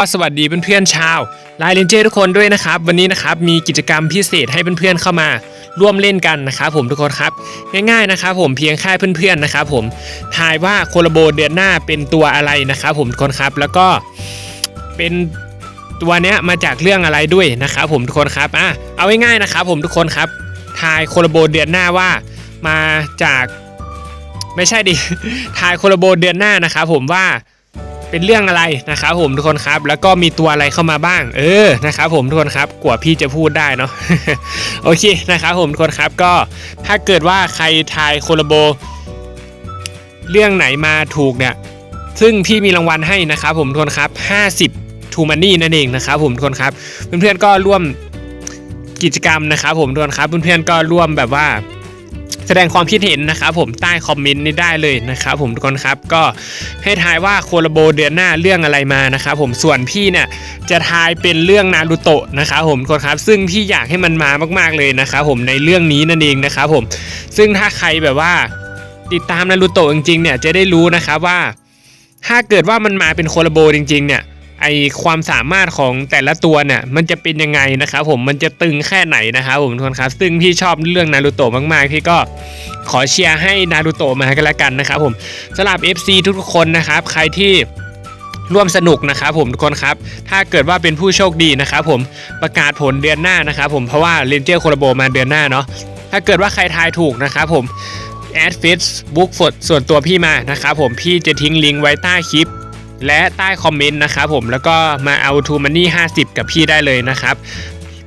สวัสดีเพื่อนๆชาวไลน์เลนเจอร์ทุกคนด้วยนะครับ วันนี้นะครับมีกิจกรรมพิเศษให้เพื่อนๆเข้ามาร่วมเล่นกันนะครับผมทุกคนครับ ง่ายๆนะครับผมเพียงแค่เพื่อนๆนะครับผมทายว่าโคลโบเดือนหน้าเป็นตัวอะไรนะครับผมทุกคนครับแล้วก็เป็นตัวเนี้ยมาจากเรื่องอะไรด้วยนะครับผมทุกคนครับอะเอาง่ายๆนะครับผมทุกคนครับทายโคลโบเดือนหน้าว่ามาจาก ไม่ใช่ดิทายโคลโบเดือนหน้านะครับผมว่า เป็นเรื่องอะไรนะครับผมทุกคนครับ แล้วก็มีตัวอะไรเข้ามาบ้าง เออนะครับผมทุกคนครับกว่าพี่จะพูดได้เนาะโอเคนะครับผมทุกคนครับก็ถ้าเกิดว่าใครทายโคลาโบ เรื่องไหนมาถูกเนี่ย ซึ่งพี่มีรางวัลให้นะครับผมทุกคนครับ 50ทูมันนี่นั่นเองนะครับผมทุกคนครับ เพื่อนๆก็ร่วมกิจกรรมนะครับผมทุกคนครับ เพื่อนๆก็ร่วมแบบว่า แสดงความคิดเห็นนะครับผมใต้คอมเมนต์นี้ได้เลยนะครับผมทุกคนครับก็ให้ทายว่าโคลโบเดือนหน้าเรื่องอะไรมานะครับผมส่วนพี่เนี่ยจะทายเป็นเรื่องนารูโตะนะครับผมทุกคนครับ ซึ่งพี่อยากให้มันมามากๆเลยนะครับผมในเรื่องนี้นั่นเองนะครับผมซึ่งถ้าใครแบบว่าติดตามนารูโตะจริงๆเนี่ยจะได้รู้นะครับว่า ถ้าเกิดว่ามันมาเป็นโคลโบจริงๆเนี่ย ไอความสามารถของแต่ละตัวเนี่ยมันจะเป็นยังไงนะครับผมมันจะตึงแค่ไหนนะครับผมทุกคนครับ ซึ่งพี่ชอบเรื่องนารูโตะมากๆพี่ก็ขอเชียร์ให้นารูโตะมากันละกันนะครับผมสำหรับ FC ทุกๆคนนะครับ ใครที่ร่วมสนุกนะครับผมทุกคนครับ ถ้าเกิดว่าเป็นผู้โชคดีนะครับผมประกาศผลเดือนหน้านะครับผมเพราะว่าเรนเจอร์โคลโบมาเดือนหน้าเนาะถ้าเกิดว่าใครทายถูกนะครับผมแอดเฟซบุ๊กส่วนตัวพี่มานะครับผมพี่จะทิ้งลิงก์ไว้ใต้คลิป และใต้คอมเมนต์นะครับผมแล้วก็มาเอาทูมันนี่50 กับพี่ได้เลยนะครับ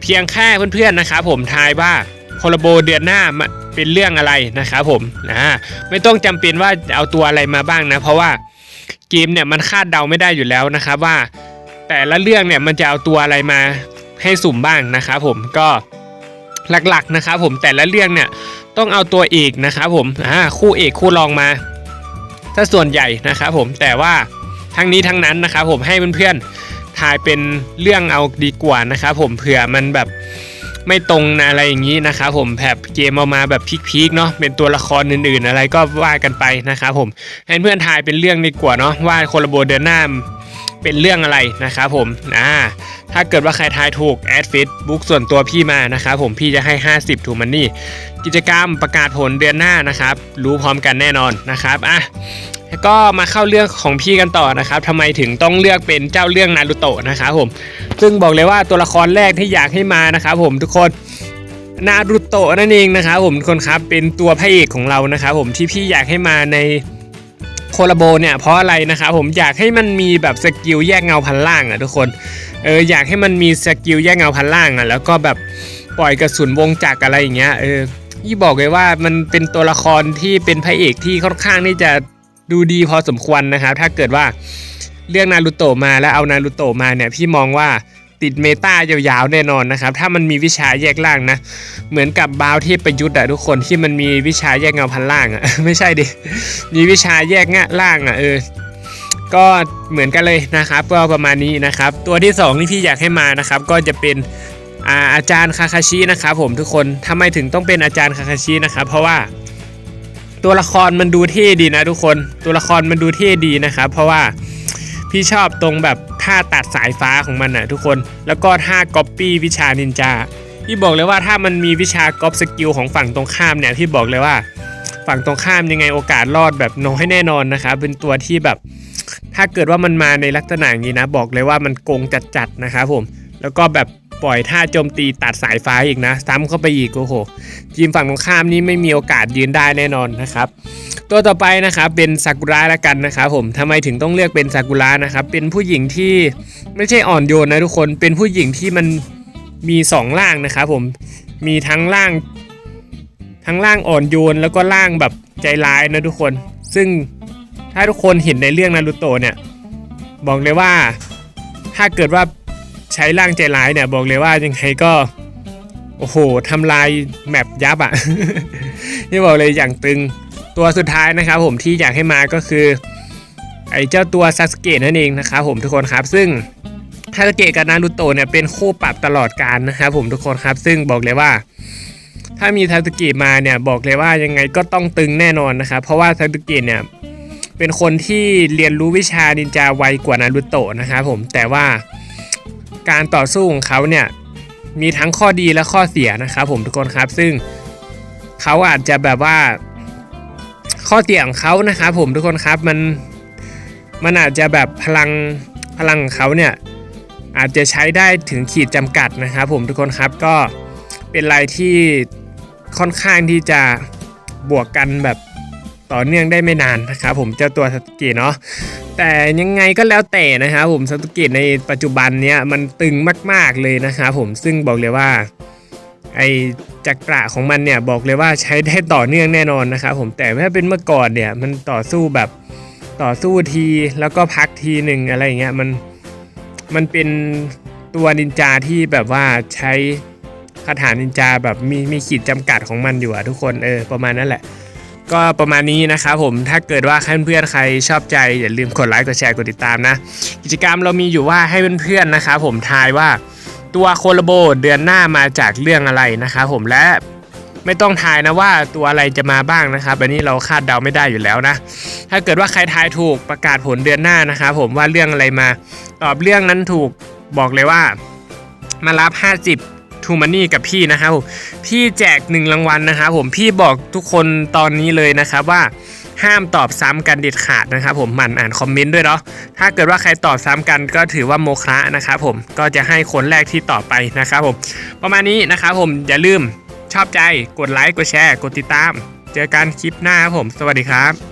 เพียงแค่เพื่อนๆนะครับผมทายว่าโคลาโบเดือนหน้าเป็นเรื่องอะไรนะครับผมนะไม่ต้องจำเป็นว่าเอาตัวอะไรมาบ้างนะ เพราะว่าเกมเนี่ยมันคาดเดาไม่ได้อยู่แล้วนะครับว่า แต่ละเรื่องเนี่ยมันจะเอาตัวอะไรมาให้สุ่มบ้างนะครับผมก็หลักๆนะครับผมแต่ละเรื่องเนี่ยต้องเอาตัวเอกนะครับผมอ่าคู่เอกคู่รองมา ถ้าส่วนใหญ่นะครับผมแต่ว่า ทั้งนี้ทั้งนั้นนะครับผมให้เพื่อนๆทายเป็นเรื่องเอาดีกว่านะครับผมเผื่อมันแบบไม่ตรงนอะไรอย่างนี้นะครับผมแบบเกมเอามาแบบพีคๆเนาะเป็นตัวละครอื่นๆ อะไรก็ว่ากันไปนะครับผมให้เพื่อนทายเป็นเรื่องดีกว่าเนาะว่าโคลโบเดอร์นาเป็นเรื่องอะไรนะครับผมอ่าถ้าเกิดว่าใครทายถูกแอดฟิตบุ๊กส่วนตัวพี่มานะครับผมพี่จะให้ 50ถูกมันนี่กิจกรรมประกาศผลเดือนหน้านะครับ รู้พร้อมกันแน่นอนนะครับอะ แล้วก็มาเข้าเรื่องของพี่กันต่อนะครับทำไมถึงต้องเลือกเป็นเจ้าเรื่องนารูโตะนะครับผมซึ่งบอกเลยว่าตัวละครแรกที่อยากให้มานะครับผมทุกคนนารูโตะนั่นเองนะครับผมทุกคนครับเป็นตัวพระเอกของเรานะครับผมที่พี่อยากให้มาในโคลาโบเนี่ยเพราะอะไรนะครับผมอยากให้มันมีแบบสกิลแยกเงาพันล่างอะทุกคนเอออยากให้มันมีสกิลแยกเงาพันล่างอะแล้วก็แบบปล่อยกระสุนวงจักรอะไรอย่างเงี้ยเออยี่บอกเลยว่ามันเป็นตัวละครที่เป็นพระเอกที่ค่อนข้างที่จะ ดูดีพอสมควรนะครับ ถ้าเกิดว่าเรื่องนารูโตะมาแล้วเอานารูโตะมาเนี่ยพี่มองว่าติดเมตายาวๆแน่นอนนะครับ ถ้ามันมีวิชาแยกล่างนะ เหมือนกับบาวเทพประยุทธ์อะทุกคนที่มันมีวิชาแยกเงาพันล่างอะไม่ใช่ดิ มีวิชาแยกเงาล่างอะเออ ก็เหมือนกันเลยนะครับ ก็ประมาณนี้นะครับ ตัวที่สองที่พี่อยากให้มานะครับ ก็จะเป็นอาอาจารย์คาคาชินะครับผมทุกคนทำไมถึงต้องเป็นอาจารย์คาคาชินะครับ เพราะว่า ตัวละครมันดูเท่ดีนะทุกคน ตัวละครมันดูเท่ดีนะครับ เพราะว่าพี่ชอบตรงแบบท่าตัดสายฟ้าของมันนะทุกคน แล้วก็ท่าก๊อปปี้วิชานินจาพี่บอกเลยว่าถ้ามันมีวิชาก๊อปสกิลของฝั่งตรงข้ามเนี่ยพี่บอกเลยว่าฝั่งตรงข้ามยังไงโอกาสรอดแบบน้อยแน่นอนนะครับ เป็นตัวที่แบบ ถ้าเกิดว่ามันมาในลักษณะอย่างนี้นะ บอกเลยว่ามันโกงจัดๆนะครับผม แล้วก็แบบ ปล่อยท่าโจมตีตัดสายฟ้าอีกนะซ้ำเข้าไปอีกโอ้โหทีมฝั่งตรงข้ามนี้ไม่มีโอกาสยืนได้แน่นอนนะครับ ตัวต่อไปนะครับเป็นซากุระละกันนะครับผมทำไมถึงต้องเลือกเป็นซากุระนะครับเป็นผู้หญิงที่ไม่ใช่อ่อนโยนนะทุกคนเป็นผู้หญิงที่มันมีสองร่างนะครับผมมีทั้งร่าง ทั้งร่างอ่อนโยนแล้วก็ร่างแบบใจร้ายนะทุกคน ซึ่งถ้าทุกคนเห็นในเรื่องนารูโตะเนี่ยบอกเลยว่าถ้าเกิดว่า ใช้ร่างใจร้ายเนี่ยบอกเลยว่ายังไงก็ โอ้โหทำลายแมปยับอะ่ะนี่บอกเลยอย่างตึงตัวสุดท้ายนะครับผมที่อยากให้มาก็คือไอ้เจ้าตัวซาสเกะนั่นเองนะครับผมทุกคนครับ ซึ่งซาสเกะกับนารูโตะเนี่ยเป็นคู่ปรับตลอดการนะครับผมทุกคนครับ ซึ่งบอกเลยว่า ถ้ามีซาสเกะมาเนี่ยบอกเลยว่ายังไงก็ต้องตึงแน่นอนนะครับเพราะว่าซาสเกะเนี่ยเป็นคนที่เรียนรู้วิชานินจาไวกว่านารูโตะนะครับผมแต่ว่า การต่อสู้ของเขาเนี่ยมีทั้งข้อดีและข้อเสียนะครับผมทุกคนครับ ซึ่งเขาอาจจะแบบว่า ข้อเสียของเขานะครับผมทุกคนครับมันมันอาจจะแบบพลังพลังของเขาเนี่ยอาจจะใช้ได้ถึงขีดจำกัดนะครับผมทุกคนครับก็เป็นอะไรที่ค่อนข้างที่จะบวกกันแบบ ต่อเนื่องได้ไม่นานนะครับผมเจ้าตัวซาสกะเนาะแต่ยังไงก็แล้วแต่นะครับผมซาสกะในปัจจุบันเนี้ยมันตึงมากๆเลยนะครับผมซึ่งบอกเลยว่าไอจักระของมันเนี่ยบอกเลยว่าใช้ได้ต่อเนื่องแน่นอนนะครับผมแต่ถ้าเป็นเมื่อก่อนเนี่ยมันต่อสู้แบบต่อสู้ทีแล้วก็พักทีหนึ่งอะไรอย่างเงี้ยมันมันเป็นตัวนินจาที่แบบว่าใช้คาถานินจาแบบมีมีขีดจำกัดของมันอยู่อะทุกคนเออประมาณนั้นแหละ ก็ประมาณนี้นะครับผมถ้าเกิดว่าเพื่อนๆใครชอบใจอย่าลืมกดไลค์กดแชร์กดติดตามนะ กิจกรรมเรามีอยู่ว่าให้เพื่อนๆนะครับผมทายว่าตัวโคโลโบเดือนหน้ามาจากเรื่องอะไรนะครับผมและไม่ต้องทายนะว่าตัวอะไรจะมาบ้างนะครับอันนี้เราคาดเดาไม่ได้อยู่แล้วนะ ถ้าเกิดว่าใครทายถูกประกาศผลเดือนหน้านะครับผมว่าเรื่องอะไรมาตอบเรื่องนั้นถูกบอกเลยว่า มารับ 50 ทูมันนี่กับพี่นะครับผมพี่แจกหนึ่งรางวัลนะครับผมพี่บอกทุกคนตอนนี้เลยนะครับว่าห้ามตอบซ้ำกันเด็ดขาดนะครับผมหมั่นอ่านคอมเมนต์ด้วยเนาะถ้าเกิดว่าใครตอบซ้ำกันก็ถือว่าโมฆะนะครับผมก็จะให้คนแรกที่ตอบไปนะครับผมประมาณนี้นะครับผมอย่าลืมชอบใจกดไลค์กดแชร์ กดติดตาม เจอกันคลิปหน้าครับผม สวัสดีครับ